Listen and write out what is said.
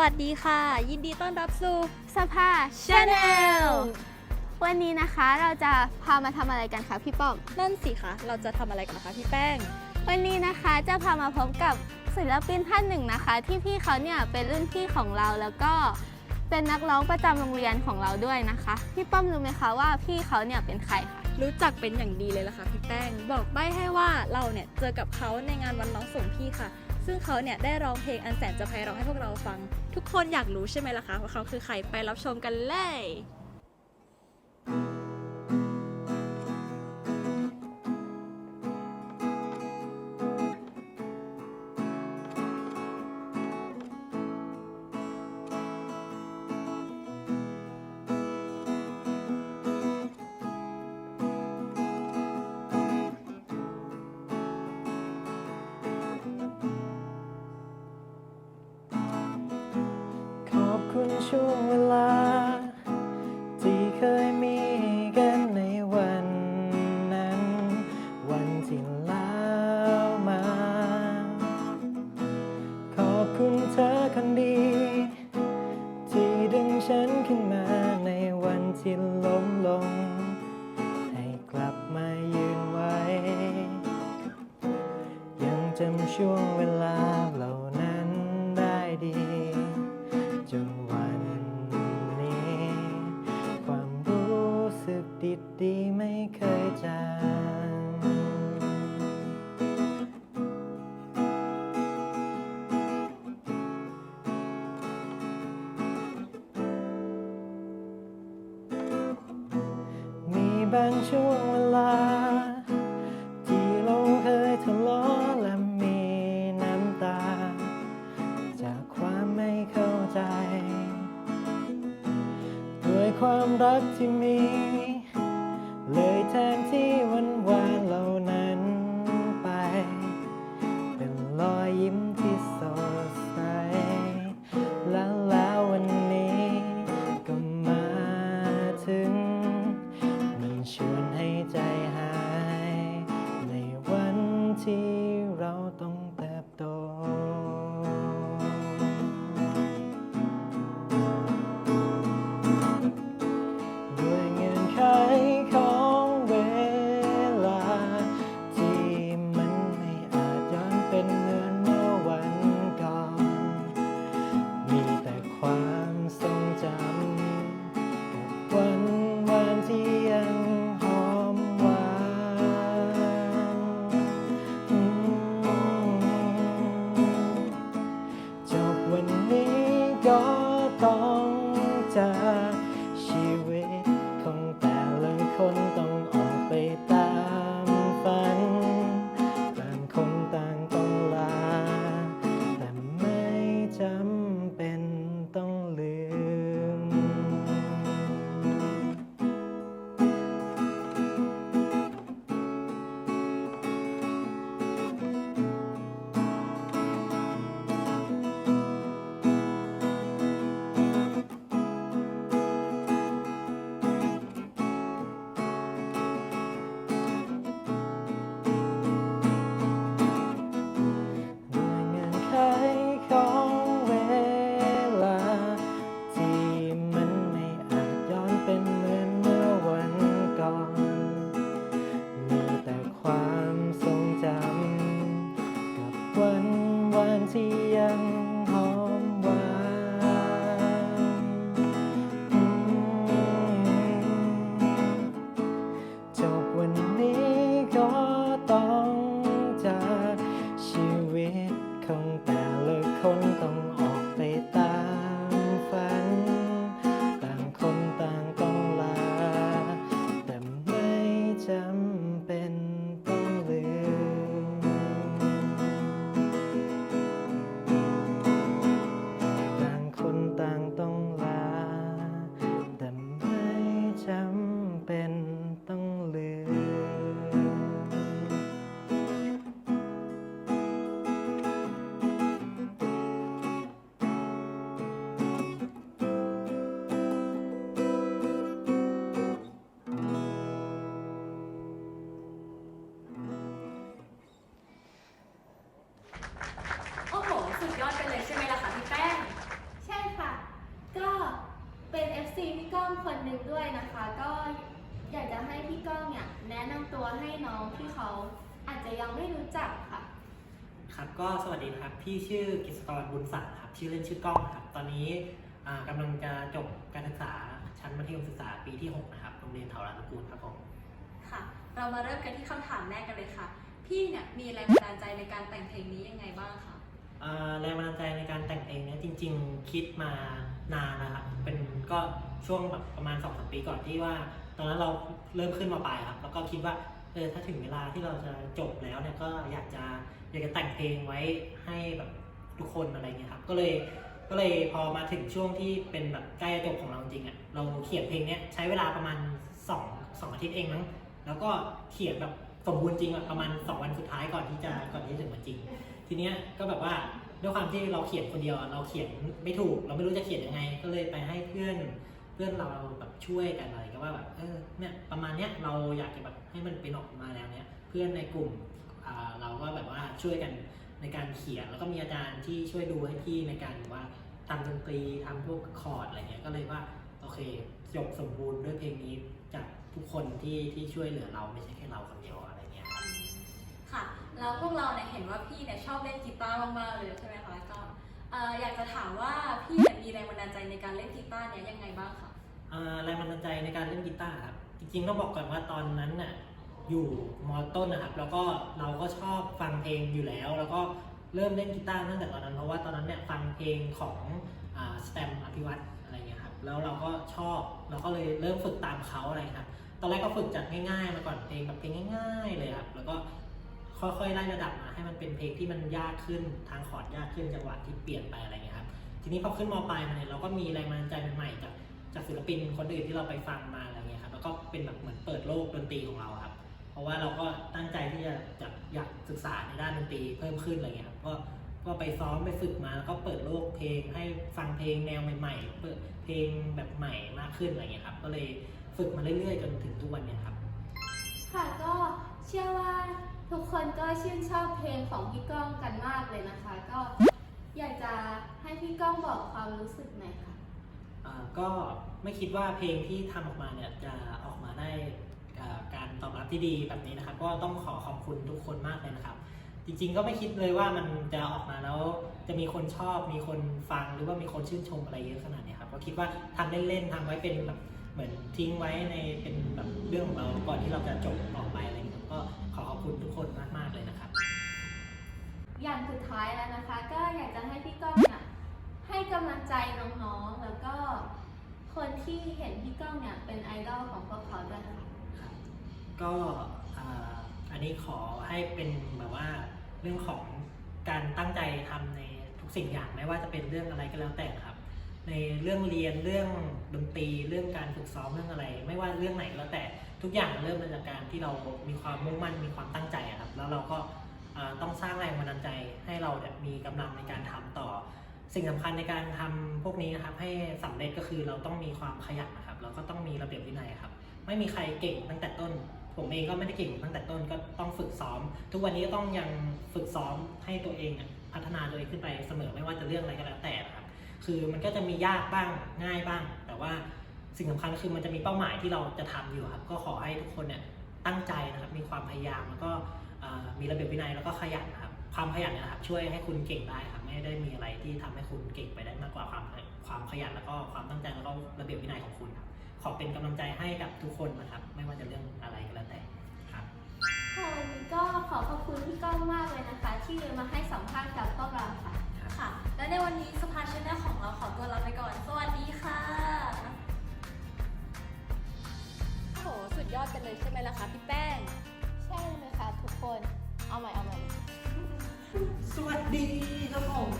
วัสดีค่ะ ยินดีต้อนรับสู่สภา Channel วันนี้นะคะเราจะพามาทำอะไรกันคะพี่ป้อม นั่นสิคะเราจะทำอะไรกันคะพี่แป้ง วันนี้นะคะจะพามาพบกับศิลปินท่านหนึ่งนะคะ ที่พี่เขาเนี่ยเป็นรุ่นพี่ของเราแล้วก็เป็นนักร้องประจำโรงเรียนของเราด้วยนะคะ พี่ป้อมรู้ไหมคะว่าพี่เขาเนี่ยเป็นใครคะ รู้จักเป็นอย่างดีเลยล่ะค่ะพี่แป้ง บอกใบ้ให้ว่าเราเนี่ยเจอกับเขาในงานวันน้องส่งพี่ค่ะ ซึ่งเขาเนี่ยได้ร้องเพลงอันแสนจะไพเราะให้พวกเราฟัง ทุกคนอยากรู้ใช่ไหมล่ะคะว่าเขาคือใครไปรับชมกันเลย ช่วงเวลา บางช่วงเวลา ที่เราเคยทะเลาะและมีน้ำตา จากความไม่เข้าใจ ด้วยความรักที่มี เลยแทนที่วันวานเหล่านั้น ใจหาย ในวันที่ อยากจะให้พี่ก้องเนี่ยแนะนำตัวให้น้องที่เขาอาจจะยังไม่รู้จักค่ะ ครับก็สวัสดีนะครับพี่ชื่อกิษกรบุญศักดิ์ครับชื่อเล่นชื่อกล้องครับตอนนี้อ่ากำลังจะจบการศึกษาชั้นมัธยมศึกษาปีที่6นะครับโรงเรียนเถารานุกูลครับผมค่ะ เรามาเริ่มกันที่คำถามแรกกันเลยค่ะ พี่เนี่ยมีแรงบันดาลใจในการแต่งเพลงนี้ยังไงบ้างคะ อ่าแรงบันดาลใจในการแต่งเองเนี่ยจริง ๆ คิดมานานนะครับเป็นก็ ช่วงแบบประมาณ2อสปีก่อนที่ว่า ตอนนั้นเราเริ่มขึ้นมาปลายครับ แล้วก็คิดว่าเออถ้าถึงเวลาที่เราจะจบแล้วเนี่ยก็อยากจะอยากจะแต่งเพลงไว้ให้แบบทุกคนอะไรเงี้ยครับ ก็เลยก็เลยพอมาถึงช่วงที่เป็นแบบใกล้จบของเราจริงๆอะเราเขียนเพลงเนี้ยใช้เวลาประมาณ2องสองอาทิตย์เองมั้งแล้วก็เขียนแบบสมบูรณ์จริงอะประมาณ 2 วันสุดท้ายก่อนที่จะก่อนที่จะถึงวันจริง ทีเนี้ยก็แบบว่าด้วยความที่เราเขียนคนเดียวเราเขียนไม่ถูก เราไม่รู้จะเขียนยังไง ก็เลยไปให้เพื่อน เพื่อนเราแบบช่วยกันอะไรก็ว่าแบบเออเนี่ยประมาณเนี้ยเราอยากจะแบบให้มันเป็นออกมาแล้วเนี้ยเพื่อนในกลุ่มเราก็แบบว่าช่วยกันในการเขียนแล้วก็มีอาจารย์ที่ช่วยดูให้พี่ในการว่าทำดนตรีทำพวกคอร์ดอะไรเงี้ยก็เลยว่าโอเคจบสมบูรณ์ด้วยเพลงนี้จากทุกคนที่ที่ช่วยเหลือเราไม่ใช่แค่เราคนเดียวอะไรเงี้ยครับค่ะแล้วพวกเราเนี่ยเห็นว่าพี่เนี่ยชอบเล่นกีตาร์มากๆเลยใช่ไหมคะก็เอ่ออยากจะถามว่าพี่มีแรงบันดาลใจในการเล่นกีตาร์เนี่ยยังไงบ้างคะ แรงบันดาลใจในการเล่นกีตาร์ครับ จริงๆต้องบอกก่อนว่าตอนนั้นน่ะอยู่มอต้นนะครับ แล้วก็เราก็ชอบฟังเพลงอยู่แล้ว แล้วก็เริ่มเล่นกีตาร์ตั้งแต่ตอนนั้น เพราะว่าตอนนั้นเนี่ยฟังเพลงของสแตมอภิวัตอะไรเงี้ยครับ แล้วเราก็ชอบ เราก็เลยเริ่มฝึกตามเขาอะไรครับ ตอนแรกก็ฝึกจากง่ายๆมาก่อนเพลงแบบเพลงง่าย ๆ เลยครับ แล้วก็ค่อยๆไล่ระดับมาให้มันเป็นเพลงที่มันยากขึ้น ทางคอร์ดยากขึ้น จังหวะที่เปลี่ยนไปอะไรเงี้ยครับ ทีนี้พอขึ้นมปลายมาเนี่ยเราก็มีแรงบันดาลใจใหม่ๆจาก จากศิลปินคนอื่นที่เราไปฟังมาอะไรเงี้ยครับแล้วก็เป็นแบบเหมือนเปิดโลกดนตรีของเราครับ เพราะว่าเราก็ตั้งใจที่จะจะอยากศึกษาในด้านดนตรีเพิ่มขึ้นอะไรเงี้ยครับก็ก็ไปซ้อมไปฝึกมาแล้วก็เปิดโลกเพลงให้ฟังเพลงแนวใหม่ๆเปิดเพลงแบบใหม่มากขึ้นอะไรเงี้ยครับ ก็เลยฝึกมาเรื่อยๆจนถึงทุกวันเนี้ยครับ ค่ะก็เชื่อว่าทุกคนก็ชื่นชอบเพลงของพี่ก้องกันมากเลยนะคะ ก็อยากจะให้พี่ก้องบอกความรู้สึกหน่อยค่ะ ก็ไม่คิดว่าเพลงที่ทำออกมาเนี่ยจะออกมาได้การตอบรับที่ดีแบบนี้นะครับ ก็ต้องขอขอบคุณทุกคนมากเลยนะครับ จริงๆก็ไม่คิดเลยว่ามันจะออกมาแล้ว จะมีคนชอบมีคนฟังหรือว่ามีคนชื่นชมอะไรเยอะขนาดนี้ครับก็คิดว่าทำเล่นๆทำไว้เป็นแบบเหมือนทิ้งไว้ในเป็นแบบเรื่องของเราก่อนที่เราจะจบออกไปอะไรอย่างเงี้ยก็ขอขอบคุณทุกคนมากๆเลยนะครับ อย่างสุดท้ายแล้วนะคะ ก็อยากจะให้พี่ก้องเนี่ย ให้กำลังใจน้องๆ แล้วก็คนที่เห็นพี่ก้องเนี่ยเป็นไอดอลของพวกเขาด้วยค่ะครับก็อ่าอันนี้ขอให้เป็นแบบว่าเรื่องของการตั้งใจทำในทุกสิ่งอย่างไม่ว่าจะเป็นเรื่องอะไรก็แล้วแต่ครับ ในเรื่องเรียนเรื่องดนตรีเรื่องการฝึกซ้อมเรื่องอะไร ไม่ว่าเรื่องไหนก็แล้วแต่ทุกอย่างเริ่มมาจากการที่เรามีความมุ่งมั่นมีความตั้งใจอะครับ แล้วเราก็อ่าต้องสร้างแรงบันดาลใจให้เราเนี่ยมีกำลังในการทำต่อ สิ่งสำคัญในการทำพวกนี้นะครับให้สำเร็จก็คือเราต้องมีความขยันนะครับเราก็ต้องมีระเบียบวินัยครับ ไม่มีใครเก่งตั้งแต่ต้น ผมเองก็ไม่ได้เก่งตั้งแต่ต้นก็ต้องฝึกซ้อม ทุกวันนี้ก็ต้องยังฝึกซ้อมให้ตัวเองพัฒนาตัวเองขึ้นไปเสมอไม่ว่าจะเรื่องอะไรก็แล้วแต่นะครับคือมันก็จะมียากบ้างง่ายบ้าง แต่ว่าสิ่งสำคัญก็คือมันจะมีเป้าหมายที่เราจะทำอยู่ครับ ก็ขอให้ทุกคนเนี่ยตั้งใจนะครับมีความพยายามแล้วก็มีระเบียบวินัยแล้วก็ขยันครับความขยันนะครับช่วยให้คุณเก่งได้ครับ ไม่ได้มีอะไรที่ทำให้คุณเก่งไปได้มากกว่าความความขยันแล้วก็ความตั้งใจแล้วก็ระเบียบวินัยของคุณครับขอเป็นกำลังใจให้กับทุกคนนะครับ ไม่ว่าจะเรื่องอะไรก็แล้วแต่ครับค่ะวันนี้ก็ขอขอบคุณพี่ก้องมากเลยนะคะ ที่มาให้สัมภาษณ์กับพวกเราค่ะค่ะ และในวันนี้สภาชแนลของเราขอตัวลาไปก่อน สวัสดีค่ะโอ้โหสุดยอดไปเลยใช่ไหมล่ะคะพี่แป้ง ใช่เลยค่ะทุกคน สวัสดีครับผม